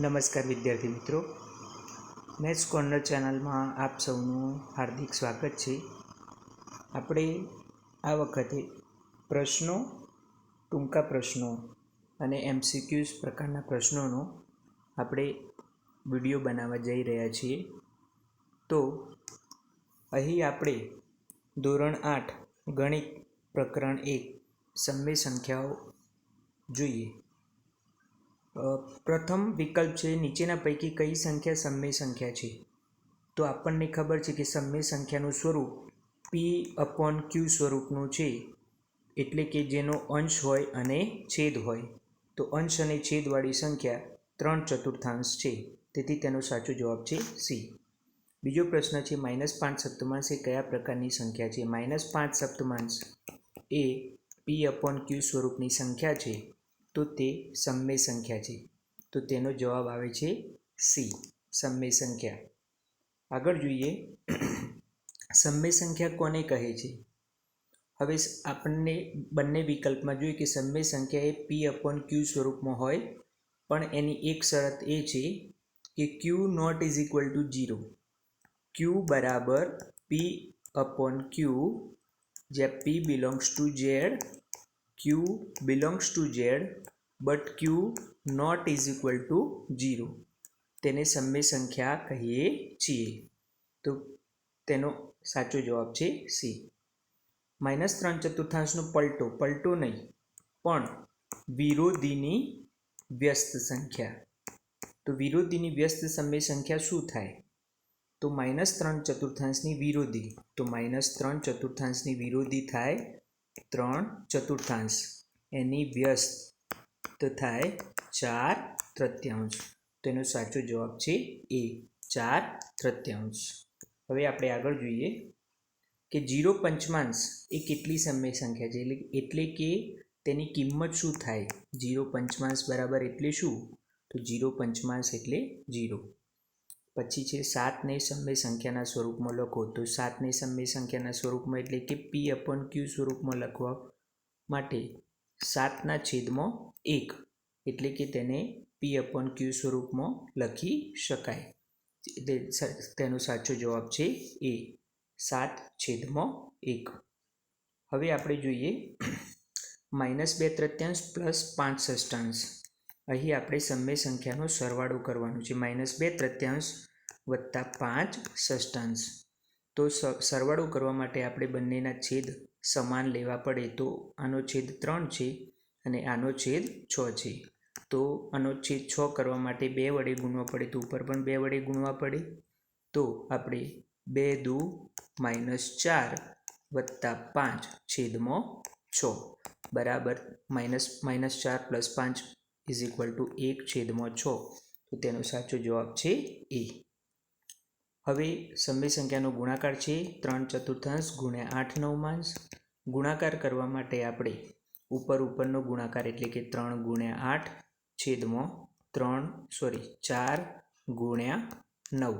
નમસ્કાર વિદ્યાર્થી મિત્રો. મેથ્સ કોર્નર ચેનલમાં આપ સૌનું હાર્દિક સ્વાગત છે. આપણે આ વખતે પ્રશ્નો, ટૂંકા પ્રશ્નો અને એમસીક્યુઝ પ્રકારના પ્રશ્નોનો આપણે વીડિયો બનાવવા જઈ રહ્યા છીએ. તો અહીં આપણે ધોરણ આઠ ગણિત પ્રકરણ એક, સમય સંખ્યાઓ જોઈએ. પ્રથમ વિકલ્પ છે, નીચેના પૈકી કઈ સંખ્યા સમય સંખ્યા છે? તો આપણને ખબર છે કે સમય સંખ્યાનું સ્વરૂપ પી અપોન ક્યુ સ્વરૂપનું છે. એટલે કે જેનો અંશ હોય અને છેદ હોય. તો અંશ અને છેદવાળી સંખ્યા ત્રણ ચતુર્થાંશ છે. તેથી તેનો સાચો જવાબ છે સી બીજો પ્રશ્ન છે માઇનસ પાંચ સપ્તમાંશ એ કયા પ્રકારની સંખ્યા છે? માઇનસ પાંચ સપ્તમાંશ એ પી અપોન ક્યુ સ્વરૂપની સંખ્યા છે. તો તે સમય સંખ્યા છે. તો તેનો જવાબ આવે છે સી, સમય સંખ્યા. આગળ જોઈએ. સમય સંખ્યા કોને કહે છે? હવે આપણને બંને વિકલ્પમાં જોઈએ કે સમય સંખ્યા એ પી અપોન ક્યુ સ્વરૂપમાં હોય, પણ એની એક શરત એ છે કે q not is equal to zero q બરાબર પી અપોન ક્યુ જ્યાં p belongs to Z q belongs to Z but q not is equal to zero. તેને સમય સંખ્યા કહીએ છીએ. તો તેનો સાચો જવાબ છે સી. માઇનસ ત્રણ ચતુર્થાંશનો પલટો. પલટો નહીં, પણ વિરોધીની વ્યસ્ત સંખ્યા. તો વિરોધીની વ્યસ્ત સમય સંખ્યા શું થાય? તો માઇનસ ત્રણ ચતુર્થાંશની વિરોધી. તો માઇનસ ત્રણ ચતુર્થાંશની વિરોધી થાય ત્રણ ચતુર્થાંશ. એની વ્યસ્ત તો થાય ચાર તૃત્યાંશ. તેનો સાચો જવાબ છે એ, ચાર તૃત્યાંશ. હવે આપણે આગળ જોઈએ કે જીરો પંચમાંશ એ કેટલી સમય સંખ્યા છે? એટલે એટલે કે તેની કિંમત શું થાય? જીરો પંચમાંશ બરાબર એટલે શું? તો જીરો પંચમાંશ એટલે જીરો પછી છે સાતને સમય સંખ્યાના સ્વરૂપમાં લખો. તો સાતને સમય સંખ્યાના સ્વરૂપમાં એટલે કે પી અપોન ક્યુ સ્વરૂપમાં લખવા માટે સાતના છેદમાં એક એટલે કે તેને પી અપોન ક્યુ સ્વરૂપમાં લખી શકાય. તેનો સાચો જવાબ છે એ સાત છેદમાં એક. હવે આપણે જોઈએ માઇનસ બે તૃત્યાંશ પ્લસ પાંચ ષષ્ટાંશ અહીં આપણે સમય સંખ્યાનો સરવાળો કરવાનો છે. માઇનસ બે તૃત્યાંશ વત્તા પાંચ ષષ્ટાંશ તો સરવાળો કરવા માટે આપણે બંનેના છેદ સમાન લેવા પડે તો આનો છેદ ત્રણ છે અને આનો છેદ છ છે. તો આનો છેદ છ કરવા માટે બે વડે ગુણવા પડે તો ઉપર પણ બે વડે ગુણવા પડે. તો આપણે બે દુ માઇનસ ચાર વત્તા પાંચ છેદમાં છ. બરાબર, માઇનસ માઇનસ ચાર પ્લસ પાંચ ઇઝ ઇક્વલ ટુ એક છેદમાં છ. તો તેનો સાચો જવાબ છે એ. હવે સમય સંખ્યાનો ગુણાકાર છે ત્રણ ચતુર્થાંશ ગુણ્યા આઠ નવમાંશ. ગુણાકાર કરવા માટે આપણે ઉપર ઉપરનો ગુણાકાર એટલે કે ત્રણ ગુણ્યા આઠ છેદમાં ત્રણ સોરી ચાર ગુણ્યા નવ.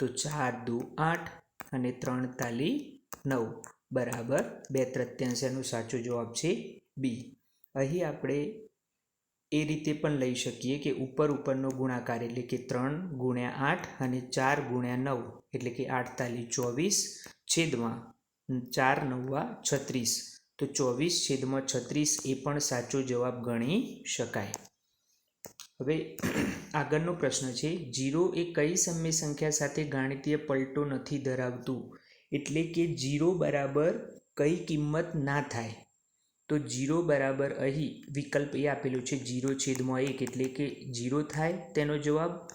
તો ચાર દુ આઠ અને ત્રણ તાલી નવ. બરાબર? બે તૃતીયાંશ સાચો જવાબ છે બી. અહીં આપણે એ રીતે પણ લઈ શકીએ કે ઉપર ઉપરનો ગુણાકાર એટલે કે ત્રણ ગુણ્યા આઠ અને ચાર ગુણ્યા નવ એટલે કે આઠ ચોવીસ છેદમાં ચાર નવ્વા છત્રીસ. તો ચોવીસ છેદમાં છત્રીસ એ પણ સાચો જવાબ ગણી શકાય. હવે આગળનો પ્રશ્ન છે, જીરો એ કઈ સમય સંખ્યા સાથે ગાણિતીય પલટો નથી ધરાવતું? એટલે કે જીરો બરાબર કઈ કિંમત ના થાય? તો જીરો બરાબર અહીં વિકલ્પ એ આપેલું છે જીરો છેદમાં એક એટલે કે જીરો થાય તેનો જવાબ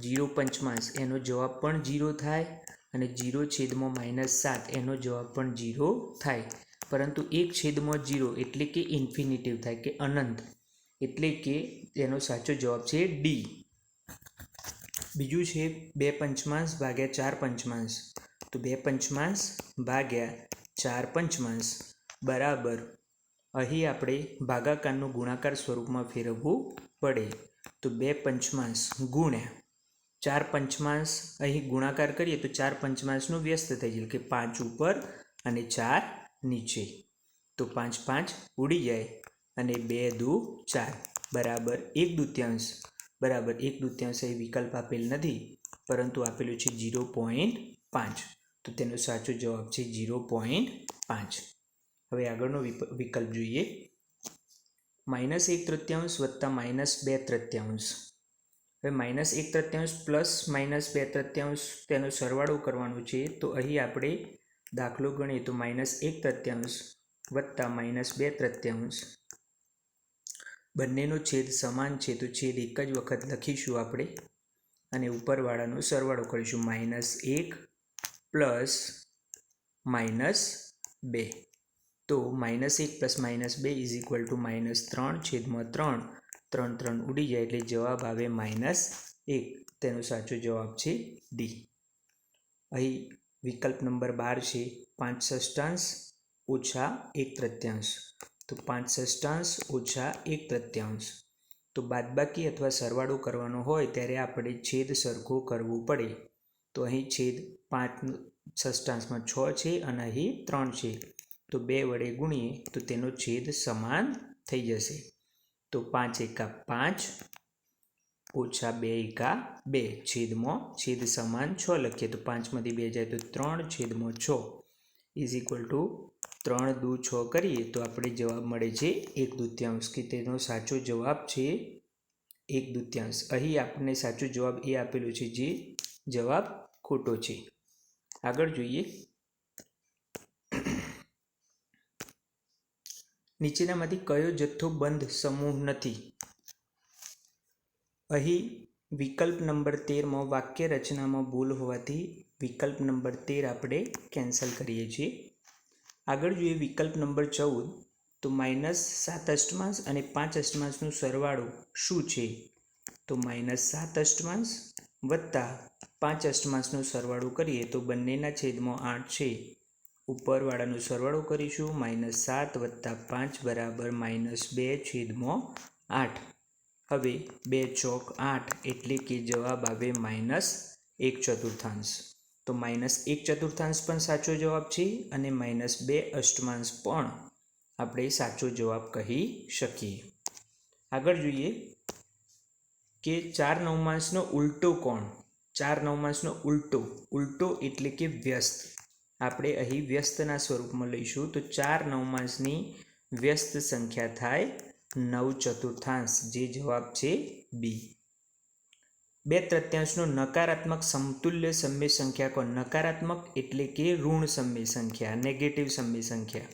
જીરો પંચમાંશ. એનો જવાબ પણ જીરો થાય અને જીરો છેદમાં માઇનસ સાત, એનો જવાબ પણ જીરો થાય. પરંતુ એક છેદમાં જીરો એટલે કે ઇન્ફિનિટિવ થાય કે અનંત એટલે કે તેનો સાચો જવાબ છે ડી. બીજું છે બે પંચમાંશ ભાગ્યા ચાર પંચમાંશ. તો બે પંચમાંશ ભાગ્યા ચાર પંચમાંશ. બરાબર. અહીં આપણે ભાગાકારનું ગુણાકાર સ્વરૂપમાં ફેરવવું પડે. તો બે પંચમાંશ ગુણ્યા ચાર પંચમાંશ. અહીં ગુણાકાર કરીએ તો ચાર પંચમાંશનું વ્યસ્ત થઈ જાય કે પાંચ ઉપર અને ચાર નીચે. તો પાંચ પાંચ ઉડી જાય અને બે દુ ચાર. બરાબર એક દૂત્યાંશ. બરાબર એક દૂત્યાંશ અહીં વિકલ્પ આપેલ નથી, પરંતુ આપેલું છે જીરો પોઈન્ટ પાંચ. તો તેનો સાચો જવાબ છે જીરો પોઈન્ટ પાંચ. હવે આગળનો વિકલ્પ જોઈએ. માઇનસ એક તૃતીયાંશ વત્તા માઇનસ બે તૃતીયાંશ. હવે માઇનસ એક તૃત્યાંશ પ્લસ માઇનસ બે તૃત્યાંશ તેનો સરવાળો કરવાનો છે, તો અહીં આપણે દાખલો ગણીએ તો માઇનસ એક તૃત્યાંશ વત્તા માઇનસ બે તૃતીયાંશ. બંનેનો છેદ સમાન છે, તો છેદ એક જ વખત લખીશું આપણે. અને ઉપરવાળાનો સરવાળો કરીશું. માઇનસ એક પ્લસ માઇનસ બે. તો માઇનસ એક પ્લસ માઇનસ બે ઇઝ ઇક્વલ ટુ માઇનસ ત્રણ છેદમાં ત્રણ. ત્રણ ત્રણ ઉડી જાય એટલે જવાબ આવે માઇનસ એક. તેનો સાચો જવાબ છે ડી અહીં વિકલ્પ નંબર બાર છે પાંચ ષષ્ટાંશ ઓછા એક તૃત્યાંશ. તો પાંચ ષષ્ટાંશ ઓછા એક તૃત્યાંશ. તો બાદબાકી અથવા સરવાળો કરવાનો હોય ત્યારે આપણે છેદ સરખો કરવું પડે. તો અહીં છેદ પાંચ ષષ્ટાંશમાં છ છે અને અહીં ત્રણ છે. તો બે વડે ગુણીએ તો તેનો છેદ સમાન થઈ જશે. તો પાંચ એકા પાંચ ઓછા બે એકા બે. છેદમાં છેદ સમાન છ લખીએ તો પાંચમાંથી બે જાય તો ત્રણ છેદમાં છ. ઇઝ ઇક્વલ ટુ ત્રણ દુ છ કરીએ તો આપણે જવાબ મળે છે એક દૂત્યાંશ કે તેનો સાચો જવાબ છે એક દૂત્યાંશ. અહીં આપણને સાચો જવાબ એ આપેલો છે જે જવાબ ખોટો છે. આગળ જોઈએ. નીચેનામાંથી કયો જથ્થો બંધ સમૂહ નથી? અહીં વિકલ્પ નંબર તેરમાં વાક્ય રચનામાં ભૂલ હોવાથી વિકલ્પ નંબર તેર આપણે કેન્સલ કરીએ છીએ. આગળ જોઈએ વિકલ્પ નંબર ચૌદ. તો માઇનસ સાત અષ્ટમાંશ અને પાંચ અષ્ટમાંશનો સરવાળો શું છે? તો માઇનસ સાત અષ્ટમાંશ વત્તા પાંચ અષ્ટમાંશનો સરવાળો કરીએ તો બંનેના છેદમાં આઠ છે. ઉપરવાળાનો સરવાળો કરીશું. માઇનસ સાત વત્તા પાંચ બરાબર માઇનસ બે છેદમાં આઠ. હવે બે ચોક આઠ એટલે કે જવાબ આવે માઇનસ એક ચતુર્થાંશ. તો માઇનસ એક ચતુર્થાંશ પણ સાચો જવાબ છે અને માઇનસ બે અષ્ટમાંશ પણ આપણે સાચો જવાબ કહી શકીએ. આગળ જોઈએ કે ચાર નવમાંશનો ઉલટો કોણ? ચાર નવમાંશનો ઉલટો. ઉલટો એટલે કે વ્યસ્ત. આપણે અહીં વ્યસ્તના સ્વરૂપમાં લઈશું. તો ચાર નવમાંશની વ્યસ્ત સંખ્યા થાય નવ ચતુર્થાંશ. જે જવાબ છે બી. બે તૃત્યાંશનો નકારાત્મક સમતુલ્ય સમય સંખ્યા કોણ નકારાત્મક એટલે કે ઋણ સમય સંખ્યા નેગેટિવ સમય સંખ્યા.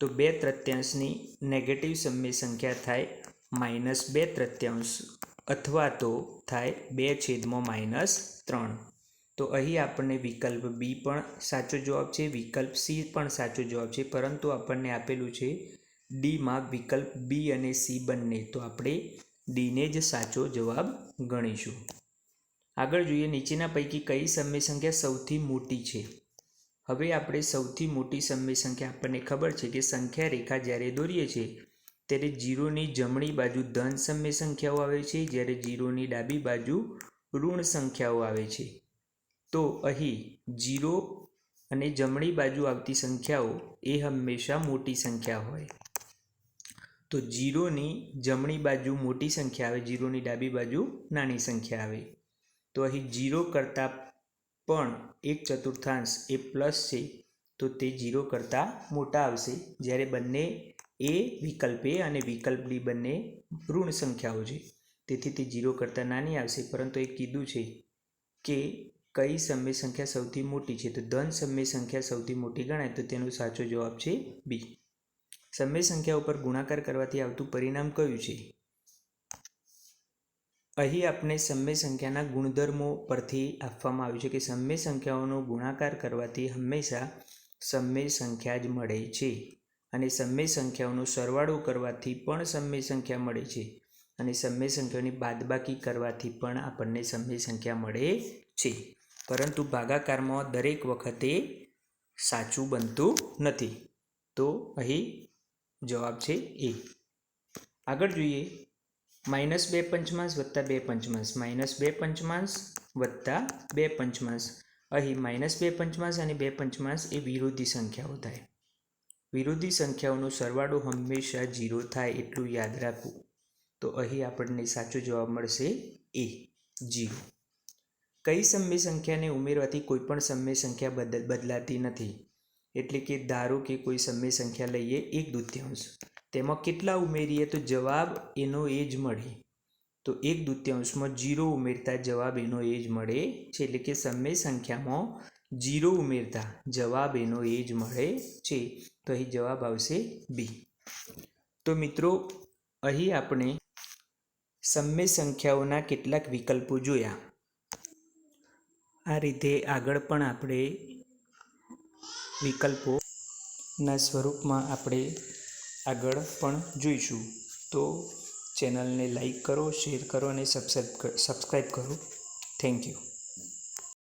તો બે તૃત્યાંશની નેગેટિવ સમય સંખ્યા થાય માઇનસ બે તૃત્યાંશ અથવા તો થાય બે છેદમાં માઇનસ ત્રણ. તો અહીં આપણને વિકલ્પ બી પણ સાચો જવાબ છે, વિકલ્પ સી પણ સાચો જવાબ છે, પરંતુ આપણને આપેલું છે ડીમાં વિકલ્પ બી અને સી બંને. તો આપણે ડીને જ સાચો જવાબ ગણીશું. આગળ જોઈએ, નીચેના પૈકી કઈ સમય સંખ્યા સૌથી મોટી છે? હવે આપણે સૌથી મોટી સમય સંખ્યા આપણને ખબર છે કે સંખ્યા રેખા જ્યારે દોરીએ છીએ ત્યારે જીરોની જમણી બાજુ ધન સમય સંખ્યાઓ આવે છે, જ્યારે જીરોની ડાબી બાજુ ઋણ સંખ્યાઓ આવે છે. તો અહીં જીરો અને જમણી બાજુ આવતી સંખ્યાઓ એ હંમેશા મોટી સંખ્યા હોય. તો જીરોની જમણી બાજુ મોટી સંખ્યા આવે, જીરોની ડાબી બાજુ નાની સંખ્યા આવે. તો અહીં જીરો કરતાં પણ એક ચતુર્થાંશ એ પ્લસ છે, તો તે જીરો કરતાં મોટા આવશે. જ્યારે બંને એ વિકલ્પ એ અને વિકલ્પ ડી બંને ઋણ સંખ્યાઓ છે. તેથી તે જીરો કરતાં નાની આવશે. પરંતુ એ કીધું છે કે કઈ સમય સંખ્યા સૌથી મોટી છે? તો ધન સમય સંખ્યા સૌથી મોટી ગણાય. તો તેનો સાચો જવાબ છે બી. સમય સંખ્યા ઉપર ગુણાકાર કરવાથી આવતું પરિણામ કયું છે? અહીં આપણે સમય સંખ્યાના ગુણધર્મો પરથી આપવામાં આવ્યું છે કે સમય સંખ્યાઓનો ગુણાકાર કરવાથી હંમેશા સમય સંખ્યા જ મળે છે. અને સમય સંખ્યાઓનો સરવાળો કરવાથી પણ સમય સંખ્યા મળે છે. અને સમય સંખ્યાઓની બાદબાકી કરવાથી પણ આપણને સમય સંખ્યા મળે છે. પરંતુ ભાગાકારમાં દરેક વખતે સાચું બનતું નથી. તો અહીં જવાબ છે એ. આગળ જોઈએ. માઇનસ બે પંચમાંશ વત્તા બે પંચમાંશ. માઇનસ બે પંચમાંશ વત્તા બે પંચમાંશ. અહીં માઇનસ બે પંચમાંશ અને બે પંચમાંશ એ વિરોધી સંખ્યાઓ થાય. વિરોધી સંખ્યાઓનો સરવાળો હંમેશા જીરો થાય એટલું યાદ રાખવું. તો અહીં આપણને સાચો જવાબ મળશે એ જીરો કઈ સમય સંખ્યાને ઉમેરવાથી કોઈ પણ સમય સંખ્યા બદલ, બદલાતી નથી. એટલે કે ધારો કે કોઈ સમય સંખ્યા લઈએ, એક દૂત્યાંશ. તેમાં કેટલા ઉમેરીએ તો જવાબ એનો એ જ મળે. તો એક દૂત્યાંશમાં જીરો ઉમેરતા જવાબ એનો એ જ મળે છે. એટલે કે સમય સંખ્યામાં જીરો ઉમેરતા જવાબ એનો એ જ મળે છે. તો અહીં જવાબ આવશે બી. તો મિત્રો, અહીં આપણે સમય સંખ્યાઓના કેટલાક વિકલ્પો જોયા. આ રીતે આગળ પણ આપણે વિકલ્પોના સ્વરૂપમાં આપણે આગળ પણ જોઈશું. તો ચેનલને લાઈક કરો, શેર કરો અને સબસ્ક્રાઈબ સબસ્ક્રાઈબ કરો. Thank you.